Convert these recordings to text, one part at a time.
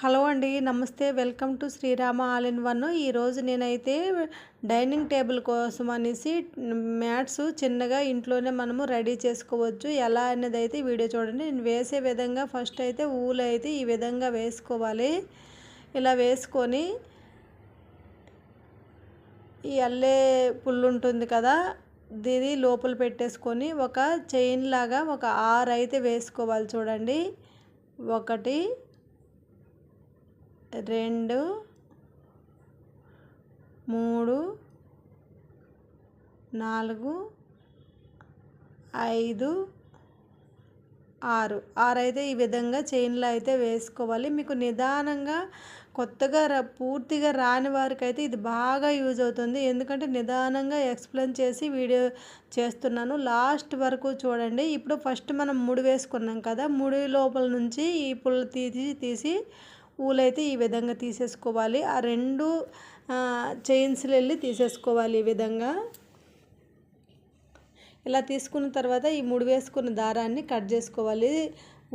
Hello అండి నమస్తే. Welcome to Srirama all in one. ఈరోజు నేనైతే డైనింగ్ టేబుల్ కోసం అనేసి మ్యాట్స్ చిన్నగా ఇంట్లోనే మనము రెడీ చేసుకోవచ్చు. ఎలా అనేది అయితే వీడియో చూడండి. నేను వేసే విధంగా ఫస్ట్ అయితే ఊలు అయితే ఈ విధంగా వేసుకోవాలి. ఇలా వేసుకొని ఈ అల్లే పుల్లు ఉంటుంది కదా దీని లోపల పెట్టేసుకొని ఒక చైన్ లాగా ఒక ఆరు అయితే వేసుకోవాలి చూడండి. ఒకటి రెండు మూడు నాలుగు ఐదు ఆరు. ఆరు అయితే ఈ విధంగా చైన్లో అయితే వేసుకోవాలి. మీకు నిదానంగా కొత్తగా రా పూర్తిగా రాని వారికి అయితే ఇది బాగా యూజ్ అవుతుంది. ఎందుకంటే నిదానంగా ఎక్స్ప్లెయిన్ చేసి వీడియో చేస్తున్నాను. లాస్ట్ వరకు చూడండి. ఇప్పుడు ఫస్ట్ మనం ముడి వేసుకున్నాం కదా. ముడి లోపల నుంచి ఈ పుల్ల తీసి తీసి ఊలైతే ఈ విధంగా తీసేసుకోవాలి. ఆ రెండు చైన్స్లు వెళ్ళి తీసేసుకోవాలి ఈ విధంగా. ఇలా తీసుకున్న తర్వాత ఈ ముడి వేసుకున్న దారాన్ని కట్ చేసుకోవాలి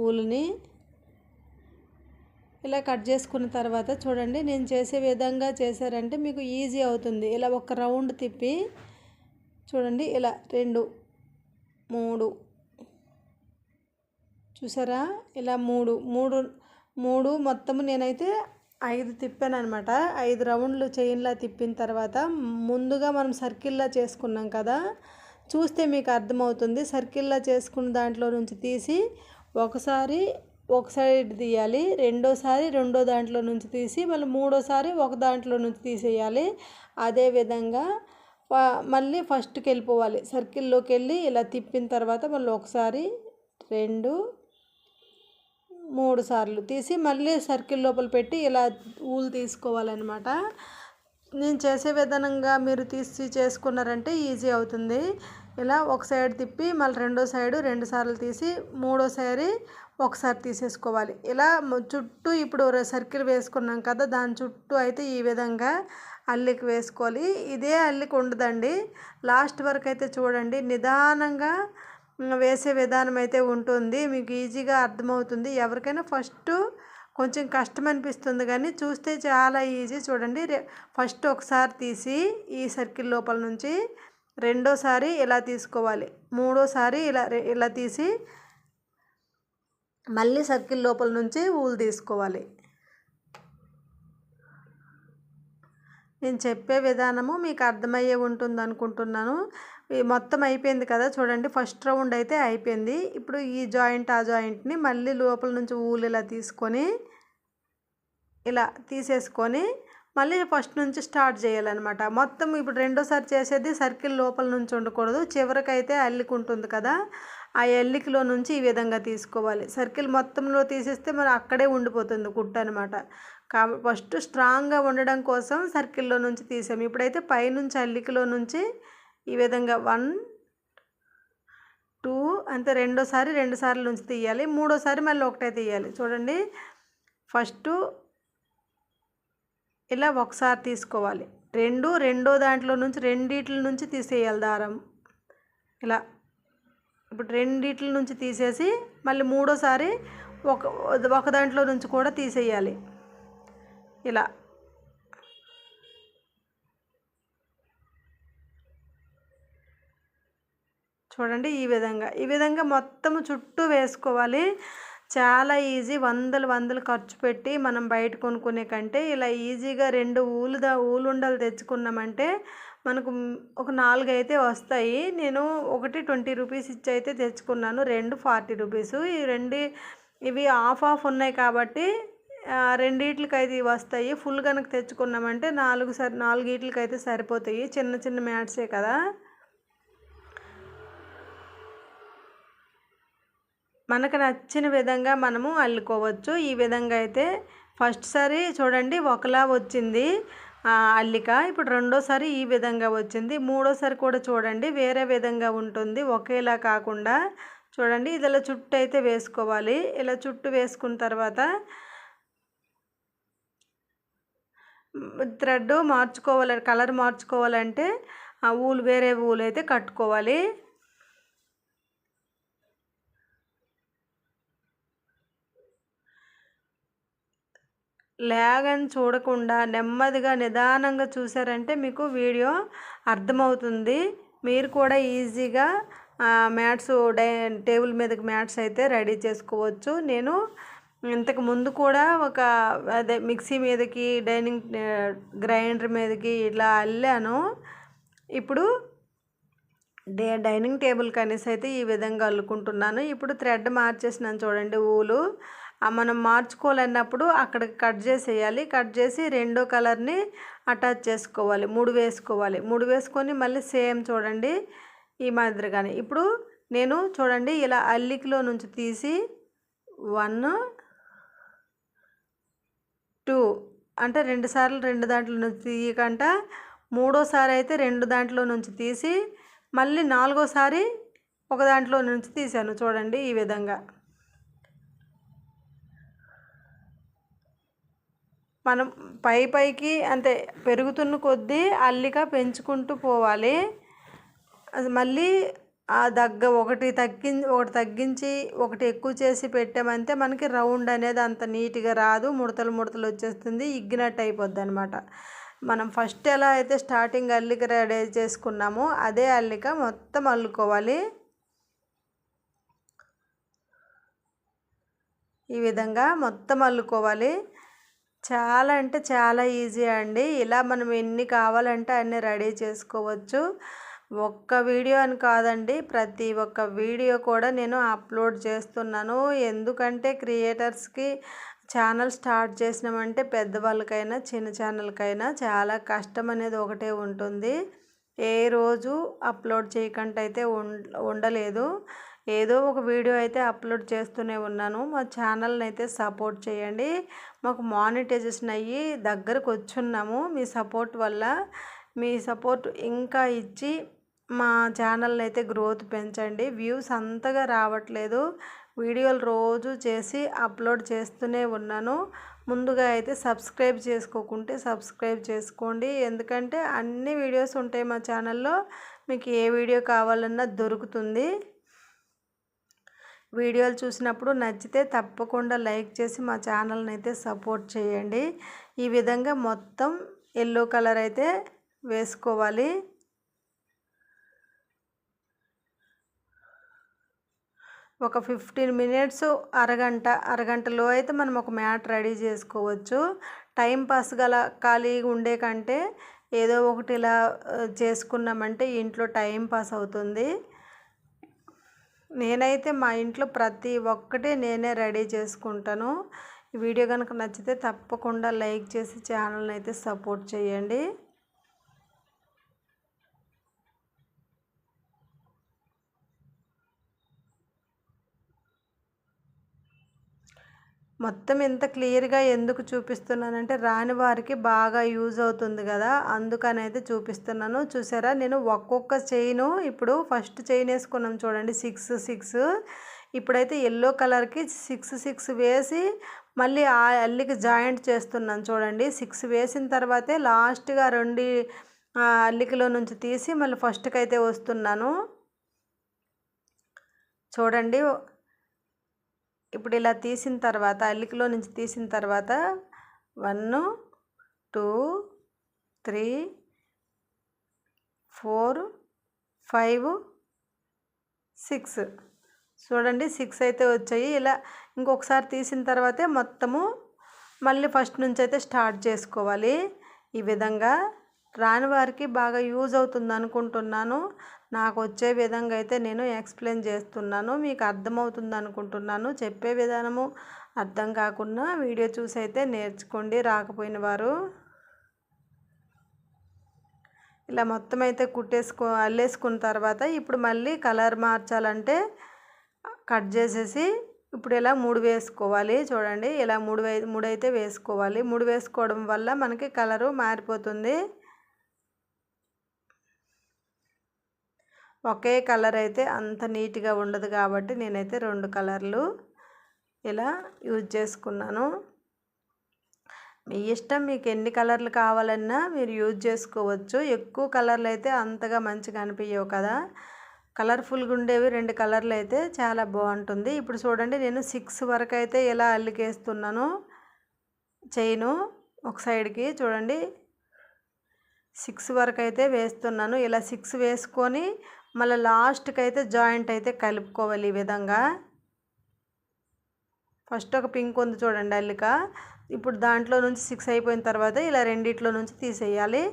ఊలుని ఇలా కట్ చేసుకున్న తర్వాత చూడండి నేను చేసే విధంగా చేశారంటే మీకు ఈజీ అవుతుంది. ఇలా ఒక రౌండ్ తిప్పి చూడండి ఇలా రెండు మూడు. చూసారా? ఇలా మూడు మూడు మూడు మొత్తము నేనైతే ఐదు తిప్పాను అనమాట ఐదు రౌండ్లు చైన్లా తిప్పిన తర్వాత ముందుగా మనం సర్కిల్లా చేసుకున్నాం కదా చూస్తే మీకు అర్థమవుతుంది. సర్కిల్లా చేసుకున్న దాంట్లో నుంచి తీసి ఒకసారి ఒక సైడ్ తీయాలి రెండోసారి రెండో దాంట్లో నుంచి తీసి మళ్ళీ మూడోసారి ఒక దాంట్లో నుంచి తీసేయాలి. అదేవిధంగా మళ్ళీ ఫస్ట్కి వెళ్ళిపోవాలి. సర్కిల్లోకి వెళ్ళి ఇలా తిప్పిన తర్వాత మళ్ళీ ఒకసారి రెండు మూడు సార్లు తీసి మళ్ళీ సర్కిల్ లోపల పెట్టి ఇలా ఊలు తీసుకోవాలన్నమాట. నేను చేసే విధానంగా మీరు తీసి చేసుకున్నారంటే ఈజీ అవుతుంది. ఇలా ఒక సైడ్ తిప్పి మళ్ళీ రెండో సైడు రెండు సార్లు తీసి మూడోసారి ఒకసారి తీసేసుకోవాలి. ఇలా చుట్టూ ఇప్పుడు సర్కిల్ వేసుకున్నాం కదా దాని చుట్టూ అయితే ఈ విధంగా అల్లికి వేసుకోవాలి. ఇదే అల్లికి ఉండదండి. లాస్ట్ వరకు అయితే చూడండి నిదానంగా వేసే విధానం అయితే ఉంటుంది. మీకు ఈజీగా అర్థమవుతుంది. ఎవరికైనా ఫస్ట్ కొంచెం కష్టం అనిపిస్తుంది కానీ చూస్తే చాలా ఈజీ చూడండి. ఫస్ట్ ఒకసారి తీసి ఈ సర్కిల్ లోపల నుంచి రెండోసారి ఇలా తీసుకోవాలి. మూడోసారి ఇలా ఇలా తీసి మళ్ళీ సర్కిల్ లోపల నుంచి ఊలు తీసుకోవాలి. నేను చెప్పే విధానము మీకు అర్థమయ్యే ఉంటుంది అనుకుంటున్నాను మొత్తం అయిపోయింది కదా చూడండి. ఫస్ట్ రౌండ్ అయితే అయిపోయింది. ఇప్పుడు ఈ జాయింట్ ఆ జాయింట్ని మళ్ళీ లోపల నుంచి ఊలు ఇలా తీసుకొని ఇలా తీసేసుకొని మళ్ళీ ఫస్ట్ నుంచి స్టార్ట్ చేయాలన్నమాట. మొత్తం ఇప్పుడు రెండోసారి చేసేది సర్కిల్ లోపల నుంచి ఉండకూడదు. చివరికైతే అల్లికి ఉంటుంది కదా ఆ ఎల్లికలో నుంచి ఈ విధంగా తీసుకోవాలి. సర్కిల్ మొత్తంలో తీసేస్తే మరి అక్కడే ఉండిపోతుంది కుట్టు అనమాట కా ఫస్ట్ స్ట్రాంగ్గా ఉండడం కోసం సర్కిల్లో నుంచి తీసాము. ఇప్పుడైతే పైనుంచి అల్లికలో నుంచి ఈ విధంగా వన్ టూ అంతే రెండోసారి రెండు సార్లు నుంచి తీయాలి. మూడోసారి మళ్ళీ ఒకటే తీయాలి. చూడండి. ఫస్ట్ ఇలా ఒకసారి తీసుకోవాలి. రెండు రెండో దాంట్లో నుంచి రెండిట్ల నుంచి తీసేయాలి దారం. ఇలా. ఇప్పుడు రెండిట్ల నుంచి తీసేసి మళ్ళీ మూడోసారి ఒక ఒక దాంట్లో నుంచి కూడా తీసేయాలి. ఇలా. చూడండి ఈ విధంగా. ఈ విధంగా మొత్తం చుట్టూ వేసుకోవాలి. చాలా ఈజీ. వందలు వందలు ఖర్చు పెట్టి మనం బయట కొనుక్కునే కంటే ఇలా ఈజీగా రెండు ఊలుదా ఊలుండలు తెచ్చుకున్నామంటే మనకు ఒక నాలుగు అయితే వస్తాయి. నేను ఒకటి ట్వంటీ రూపీస్ ఇచ్చి అయితే తెచ్చుకున్నాను. రెండు ఫార్టీ రూపీస్. ఈ రెండు ఇవి ఆఫ్ ఆఫ్ ఉన్నాయి కాబట్టి రెండిట్లకి అయితే వస్తాయి. ఫుల్ కనుక తెచ్చుకున్నామంటే నాలుగు సరి నాలుగిట్లకి అయితే సరిపోతాయి. చిన్న చిన్న మ్యాట్సే కదా. మనకు నచ్చిన విధంగా మనము అల్లుకోవచ్చు. ఈ విధంగా అయితే ఫస్ట్ సారి చూడండి ఒకలా వచ్చింది అల్లిక. ఇప్పుడు రెండోసారి ఈ విధంగా వచ్చింది. మూడోసారి కూడా చూడండి వేరే విధంగా ఉంటుంది. ఒకేలా కాకుండా చూడండి ఇది ఇలా చుట్టూ అయితే వేసుకోవాలి. ఇలా చుట్టూ వేసుకున్న తర్వాత థ్రెడ్ మార్చుకోవాలి కలర్ మార్చుకోవాలంటే ఆ ఊలు వేరే ఊలు అయితే కట్టుకోవాలి. ల్యాగ్ అని చూడకుండా నెమ్మదిగా నిదానంగా చూసారంటే మీకు వీడియో అర్థమవుతుంది. మీరు కూడా ఈజీగా మ్యాట్స్ డై టేబుల్ మీదకి మ్యాట్స్ అయితే రెడీ చేసుకోవచ్చు. నేను ఇంతకు ముందు కూడా ఒక అదే మిక్సీ మీదకి డైనింగ్ గ్రైండర్ మీదకి ఇలా అల్లాను. ఇప్పుడు డే డైనింగ్ టేబుల్ కనీసం అయితే ఈ విధంగా అల్లుకుంటున్నాను. ఇప్పుడు థ్రెడ్ మార్చేసినాను చూడండి ఊలు. మనం మార్చుకోవాలన్నప్పుడు అక్కడికి కట్ చేసేయాలి. కట్ చేసి రెండో కలర్ని అటాచ్ చేసుకోవాలి. మూడు వేసుకోవాలి. మూడు వేసుకొని మళ్ళీ సేమ్ చూడండి ఈ మాదిరిగానే. ఇప్పుడు నేను చూడండి ఇలా అల్లికలో నుంచి తీసి వన్ టూ అంటే రెండు సార్లు రెండు దాంట్లో నుంచి తీయకంట. మూడోసారి అయితే రెండు దాంట్లో నుంచి తీసి మళ్ళీ నాలుగోసారి ఒక దాంట్లో నుంచి తీశాను చూడండి ఈ విధంగా. మనం పై పైకి అంటే పెరుగుతున్న కొద్దీ అల్లిక పెంచుకుంటూ పోవాలి. అది మళ్ళీ ఆ దగ్గ ఒకటి తగ్గి ఒకటి తగ్గించి ఒకటి ఎక్కువ చేసి పెట్టామంటే మనకి రౌండ్ అనేది అంత నీట్గా రాదు. ముడతలు ముడతలు వచ్చేస్తుంది. ఇగ్గినట్టు అయిపోద్ది అనమాట మనం ఫస్ట్ ఎలా అయితే స్టార్టింగ్ అల్లిక రెడీ చేసుకున్నామో అదే అల్లిక మొత్తం అల్లుకోవాలి. ఈ విధంగా మొత్తం అల్లుకోవాలి. చాలా అంటే చాలా ఈజీ అండి. ఇలా మనం ఎన్ని కావాలంటే అన్ని రెడీ చేసుకోవచ్చు. ఒక్క వీడియో అని కాదండి ప్రతి ఒక్క వీడియో కూడా నేను అప్లోడ్ చేస్తున్నాను. ఎందుకంటే క్రియేటర్స్కి ఛానల్ స్టార్ట్ చేసినామంటే పెద్దవాళ్ళకైనా చిన్న ఛానల్కైనా చాలా కష్టం అనేది ఒకటే ఉంటుంది. ఏ రోజు అప్లోడ్ చేయకుండా అయితే ఉండలేదు. ఏదో ఒక వీడియో అయితే అప్లోడ్ చేస్తూనే ఉన్నాను. మా ఛానల్ని అయితే సపోర్ట్ చేయండి. మాకు మానిటైజేషన్ అయ్యి దగ్గరకు వచ్చున్నాము. మీ సపోర్ట్ వల్ల మీ సపోర్ట్ ఇంకా ఇచ్చి మా ఛానల్ని అయితే గ్రోత్ పెంచండి. వ్యూస్ అంతగా రావట్లేదు. వీడియోలు రోజు చేసి అప్లోడ్ చేస్తూనే ఉన్నాను. ముందుగా అయితే సబ్స్క్రైబ్ చేసుకోకుంటే సబ్స్క్రైబ్ చేసుకోండి. ఎందుకంటే అన్ని వీడియోస్ ఉంటాయి మా ఛానల్లో. మీకు ఏ వీడియో కావాలన్నా దొరుకుతుంది. వీడియోలు చూసినప్పుడు నచ్చితే తప్పకుండా లైక్ చేసి మా ఛానల్ని అయితే సపోర్ట్ చేయండి. ఈ విధంగా మొత్తం ఎల్లో కలర్ అయితే వేసుకోవాలి. ఒక ఫిఫ్టీన్ మినిట్స్ అరగంట అరగంటలో అయితే మనం ఒక మ్యాట్ రెడీ చేసుకోవచ్చు. టైం పాస్ గల ఖాళీగా ఉండే కంటే ఏదో ఒకటి ఇలా చేసుకున్నామంటే ఇంట్లో టైం పాస్ అవుతుంది. నేనైతే మా ఇంట్లో ప్రతి ఒక్కటి నేనే రెడీ చేసుకుంటాను. వీడియో కనుక నచ్చితే తప్పకుండా లైక్ చేసి ఛానల్ని అయితే సపోర్ట్ చేయండి. మొత్తం ఇంత క్లియర్గా ఎందుకు చూపిస్తున్నానంటే రాని వారికి బాగా యూజ్ అవుతుంది కదా అందుకని అయితే చూపిస్తున్నాను. చూసారా? నేను ఒక్కొక్క చైను ఇప్పుడు ఫస్ట్ చైన్ వేసుకున్నాం చూడండి సిక్స్ సిక్స్. ఇప్పుడైతే ఎల్లో కలర్కి సిక్స్ సిక్స్ వేసి మళ్ళీ ఆ అల్లికి జాయింట్ చేస్తున్నాను చూడండి. సిక్స్ వేసిన తర్వాతే లాస్ట్గా రెండు అల్లికలో నుంచి తీసి మళ్ళీ ఫస్ట్కి అయితే వస్తున్నాను. చూడండి ఇప్పుడు ఇలా తీసిన తర్వాత అల్లికలో నుంచి తీసిన తర్వాత one two three four five six. చూడండి సిక్స్ అయితే వచ్చాయి. ఇలా ఇంకొకసారి తీసిన తర్వాతే మొత్తము మళ్ళీ ఫస్ట్ నుంచి అయితే స్టార్ట్ చేసుకోవాలి. ఈ విధంగా రాని వారికి బాగా యూజ్ అవుతుంది అనుకుంటున్నాను. నాకు వచ్చే విధంగా అయితే నేను ఎక్స్ప్లెయిన్ చేస్తున్నాను. మీకు అర్థమవుతుంది అనుకుంటున్నాను. చెప్పే విధానము అర్థం కాకుండా వీడియో చూసి అయితే నేర్చుకోండి. రాకపోయిన వారు ఇలా మొత్తం అయితే కుట్టేసుకో అల్లేసుకున్న తర్వాత ఇప్పుడు మళ్ళీ కలర్ మార్చాలంటే కట్ చేసేసి ఇప్పుడు ఇలా మూడు వేసుకోవాలి. చూడండి ఇలా మూడు మూడు అయితే వేసుకోవాలి. మూడు వేసుకోవడం వల్ల మనకి కలరు మారిపోతుంది. ఒకే కలర్ అయితే అంత నీట్గా ఉండదు కాబట్టి నేనైతే రెండు కలర్లు ఇలా యూజ్ చేసుకున్నాను. మీ ఇష్టం మీకు ఎన్ని కలర్లు కావాలన్నా మీరు యూజ్ చేసుకోవచ్చు. ఎక్కువ కలర్లు అయితే అంతగా మంచిగా అనిపించవు కదా. కలర్ఫుల్గా ఉండేవి రెండు కలర్లు అయితే చాలా బాగుంటుంది. ఇప్పుడు చూడండి నేను సిక్స్ వరకు అయితే ఇలా అల్లికేస్తున్నాను. చైను ఒక సైడ్కి చూడండి. సిక్స్ వరకు అయితే వేస్తున్నాను. ఇలా సిక్స్ వేసుకొని మళ్ళీ లాస్ట్కి అయితే జాయింట్ అయితే కలుపుకోవాలి ఈ విధంగా. ఫస్ట్ ఒక పింక్ ఉంది చూడండి అల్లిక. ఇప్పుడు దాంట్లో నుంచి సిక్స్ అయిపోయిన తర్వాత ఇలా రెండిట్లో నుంచి తీసేయాలి.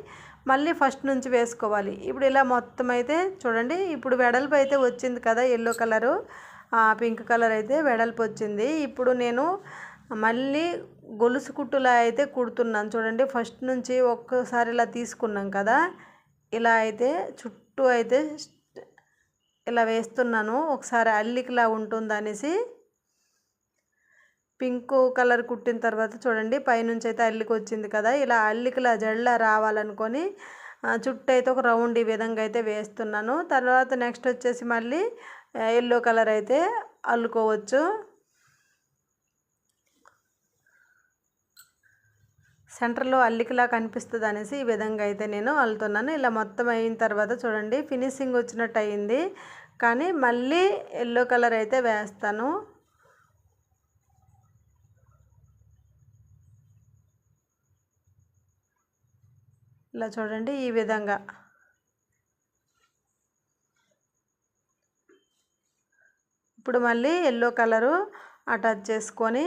మళ్ళీ ఫస్ట్ నుంచి వేసుకోవాలి. ఇప్పుడు ఇలా మొత్తం అయితే చూడండి ఇప్పుడు వెడల్పు అయితే వచ్చింది కదా ఎల్లో కలరు. పింక్ కలర్ అయితే వెడల్పు వచ్చింది. ఇప్పుడు నేను మళ్ళీ గొలుసు కుట్టులా అయితే కుడుతున్నాను చూడండి. ఫస్ట్ నుంచి ఒక్కసారి ఇలా తీసుకున్నాం కదా ఇలా అయితే చుట్టూ అయితే ఇలా వేస్తున్నాను. ఒకసారి అల్లికలా ఉంటుంది అనేసి పింక్ కలర్ కుట్టిన తర్వాత చూడండి పైనుంచి అయితే అల్లిక వచ్చింది కదా. ఇలా అల్లికిలా జడలా రావాలనుకొని చుట్టూ అయితే ఒక రౌండ్ ఈ విధంగా అయితే వేస్తున్నాను. తర్వాత నెక్స్ట్ వచ్చేసి మళ్ళీ ఎల్లో కలర్ అయితే అల్లుకోవచ్చు. సెంటర్లో అల్లికలా కనిపిస్తుంది అనేసి ఈ విధంగా అయితే నేను అల్లుతున్నాను. ఇలా మొత్తం అయిన తర్వాత చూడండి ఫినిషింగ్ వచ్చినట్టు అయింది కానీ మళ్ళీ ఎల్లో కలర్ అయితే వేస్తాను. ఇలా చూడండి ఈ విధంగా. ఇప్పుడు మళ్ళీ ఎల్లో కలరు అటాచ్ చేసుకొని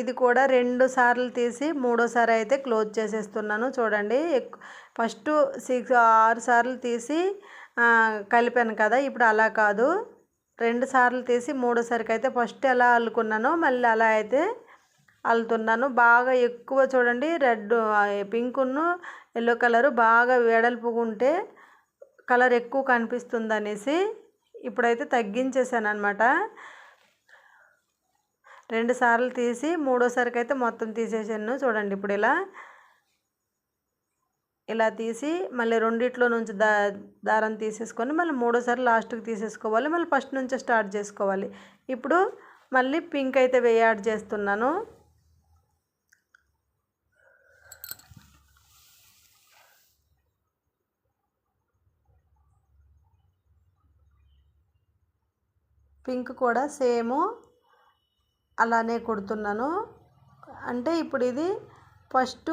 ఇది కూడా రెండు సార్లు తీసి మూడోసారి అయితే క్లోజ్ చేసేస్తున్నాను. చూడండి ఫస్ట్ సిక్స్ ఆరు సార్లు తీసి కలిపాను కదా ఇప్పుడు అలా కాదు. రెండు సార్లు తీసి మూడోసారికి అయితే ఫస్ట్ ఎలా అల్లుకున్నానో మళ్ళీ అలా అయితే అల్లుతున్నాను. బాగా ఎక్కువ చూడండి రెడ్ పింకును ఎల్లో కలరు బాగా వెడల్పుగా ఉంటే కలర్ ఎక్కువ కనిపిస్తుంది అనేసి ఇప్పుడైతే తగ్గించేసాను అనమాట రెండు సార్లు తీసి మూడోసారికి అయితే మొత్తం తీసేసాను. చూడండి ఇప్పుడు ఇలా ఇలా తీసి మళ్ళీ రెండిట్లో నుంచి దా దారం తీసేసుకొని మళ్ళీ మూడోసారి లాస్ట్కి తీసేసుకోవాలి. మళ్ళీ ఫస్ట్ నుంచి స్టార్ట్ చేసుకోవాలి. ఇప్పుడు మళ్ళీ పింక్ అయితే వేయాడ్ చేస్తున్నాను. పింక్ కూడా సేము. అలానే కుడుతున్నాను. అంటే ఇప్పుడు ఇది ఫస్ట్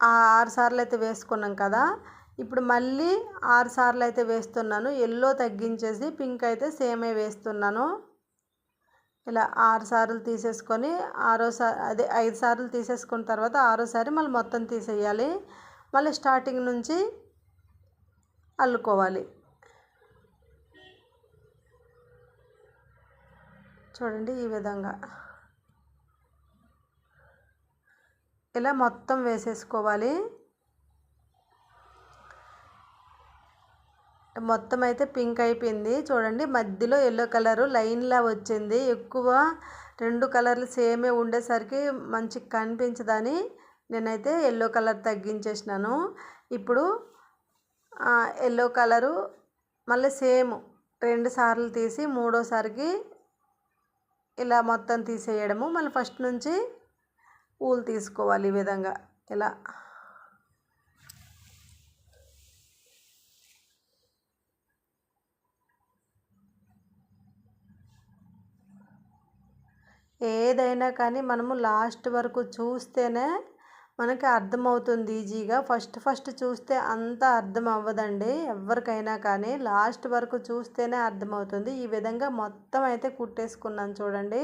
ఆరు సార్లు అయితే వేసుకున్నాం కదా. ఇప్పుడు మళ్ళీ ఆరు సార్లు అయితే వేస్తున్నాను. ఎల్లో తగ్గించేసి పింక్ అయితే సేమే వేస్తున్నాను. ఇలా ఆరు సార్లు తీసేసుకొని ఆరోసారి అదే ఐదు సార్లు తీసేసుకున్న తర్వాత ఆరోసారి మళ్ళీ మొత్తం తీసేయాలి. మళ్ళీ స్టార్టింగ్ నుంచి అల్లుకోవాలి. చూడండి ఈ విధంగా. ఇలా మొత్తం వేసేసుకోవాలి. మొత్తం అయితే పింక్ అయిపోయింది. చూడండి మధ్యలో ఎల్లో కలరు లైన్లా వచ్చింది. ఎక్కువ రెండు కలర్లు సేమే ఉండేసరికి మంచి కనిపించదని నేనైతే ఎల్లో కలర్ తగ్గించేసినాను. ఇప్పుడు ఎల్లో కలరు మళ్ళీ సేమ్ రెండు సార్లు తీసి మూడోసారికి ఇలా మొత్తం తీసేయడము. మళ్ళీ ఫస్ట్ నుంచి ఊలు తీసుకోవాలి ఈ విధంగా. ఇలా. ఏదైనా కానీ మనము లాస్ట్ వరకు చూస్తేనే మనకి అర్థమవుతుంది ఈజీగా. ఫస్ట్ ఫస్ట్ చూస్తే అంత అర్థం అవ్వదండి ఎవరికైనా కానీ లాస్ట్ వరకు చూస్తేనే అర్థమవుతుంది. ఈ విధంగా మొత్తం అయితే కుట్టేసుకున్నాను చూడండి.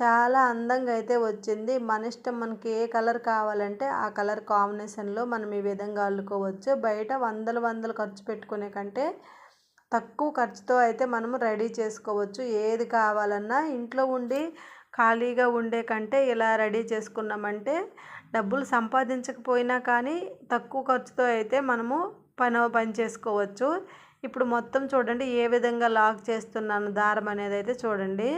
చాలా అందంగా అయితే వచ్చింది. మన ఇష్టం మనకి ఏ కలర్ కావాలంటే ఆ కలర్ కాంబినేషన్లో మనం ఈ విధంగా అల్లుకోవచ్చు. బయట వందలు వందలు ఖర్చు పెట్టుకునే కంటే తక్కువ ఖర్చుతో అయితే మనము రెడీ చేసుకోవచ్చు. ఏది కావాలన్నా ఇంట్లో ఉండి ఖాళీగా ఉండే కంటే ఇలా రెడీ చేసుకున్నామంటే డబ్బులు సంపాదించకపోయినా కానీ తక్కువ ఖర్చుతో అయితే మనము పని పని చేసుకోవచ్చు. ఇప్పుడు మొత్తం చూడండి ఏ విధంగా లాక్ చేస్తున్నాను దారం అనేది అయితే చూడండి.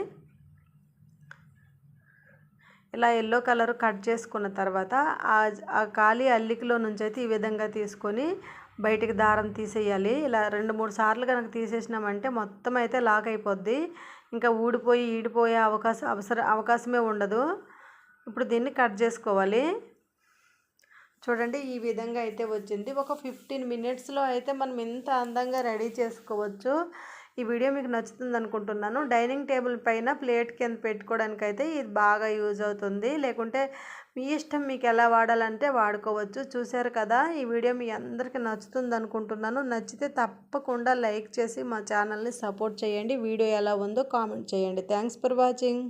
ఇలా ఎల్లో కలర్ కట్ చేసుకున్న తర్వాత ఆ ఖాళీ అల్లికలో నుంచి అయితే ఈ విధంగా తీసుకొని బయటికి దారం తీసేయాలి. ఇలా రెండు మూడు సార్లు కనుక తీసేసినామంటే మొత్తం అయితే లాక్ అయిపోద్ది. ఇంకా ఊడిపోయి ఈడిపోయే అవకాశం అవసరం అవకాశమే ఉండదు. ఇప్పుడు దీన్ని కట్ చేసుకోవాలి. చూడండి ఈ విధంగా అయితే వచ్చింది. ఒక ఫిఫ్టీన్ మినిట్స్లో అయితే మనం ఇంత అందంగా రెడీ చేసుకోవచ్చు. ఈ వీడియో మీకు నచ్చుతుంది అనుకుంటున్నాను. డైనింగ్ టేబుల్ పైన ప్లేట్ కింద పెట్టుకోవడానికి అయితే ఇది బాగా యూజ్ అవుతుంది. లేకుంటే మీ ఇష్టం మీకు ఎలా వాడాలంటే వాడుకోవచ్చు. చూశారు కదా ఈ వీడియో మీ అందరికీ నచ్చుతుంది అనుకుంటున్నాను. నచ్చితే తప్పకుండా లైక్ చేసి మా ఛానల్ని సపోర్ట్ చేయండి. వీడియో ఎలా ఉందో కామెంట్ చేయండి. Thanks for watching.